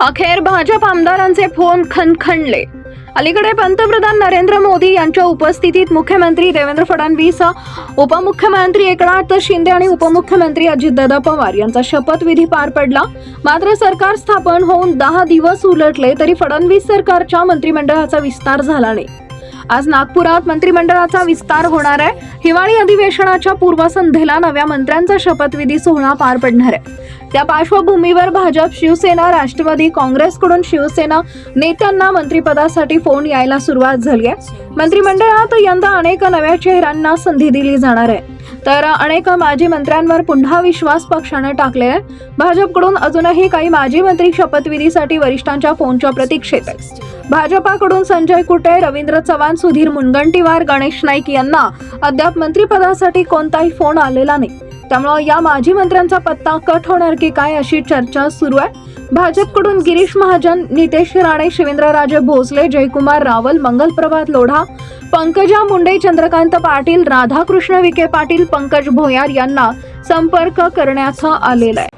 अखेर भाजप आमदारांचे फोन खणखणले. अलीकडे पंतप्रधान नरेंद्र मोदी यांच्या उपस्थितीत मुख्यमंत्री देवेंद्र फडणवीस उपमुख्यमंत्री एकनाथ शिंदे आणि उपमुख्यमंत्री अजितदादा पवार यांचा शपथविधी पार पडला. मात्र सरकार स्थापन होऊन दहा दिवस उलटले तरी फडणवीस सरकारच्या मंत्रिमंडळाचा विस्तार झाला नाही. आज नागपुरात मंत्रिमंडळाचा विस्तार होणार आहे. हिवाळी अधिवेशनाच्या पूर्वसंध्येला नव्या मंत्र्यांचा शपथविधी सोहळा पार पडणार आहे. त्या पार्श्वभूमीवर भाजप शिवसेना राष्ट्रवादी काँग्रेसकडून शिवसेना नेत्यांना मंत्रिपदासाठी फोन यायला सुरुवात झाली आहे. मंत्रिमंडळात यंदा अनेक नव्या चेहऱ्यांना संधी दिली जाणार आहे. तर अनेक माजी मंत्र्यांवर पुन्हा विश्वास पक्षानं टाकले आहे भाजपकडून अजूनही काही माजी मंत्री शपथविधीसाठी वरिष्ठांच्या फोनच्या प्रतीक्षेत आहेत. भाजपाकडून संजय कुटे रवींद्र चव्हाण सुधीर मुनगंटीवार गणेश नाईक यांना अद्याप मंत्रिपदासाठी कोणताही फोन आलेला नाही. त्यामुळं या माजी मंत्र्यांचा पत्ता कट होणार की काय अशी चर्चा सुरू आहे. भाजपकडून गिरीश महाजन नितेश राणे शिवेंद्रराजे भोसले जयकुमार रावल मंगलप्रभात लोढा पंकजा मुंडे चंद्रकांत पाटील राधाकृष्ण विखे पाटील पंकज भोयार यांना संपर्क करण्यात आलेला आहे.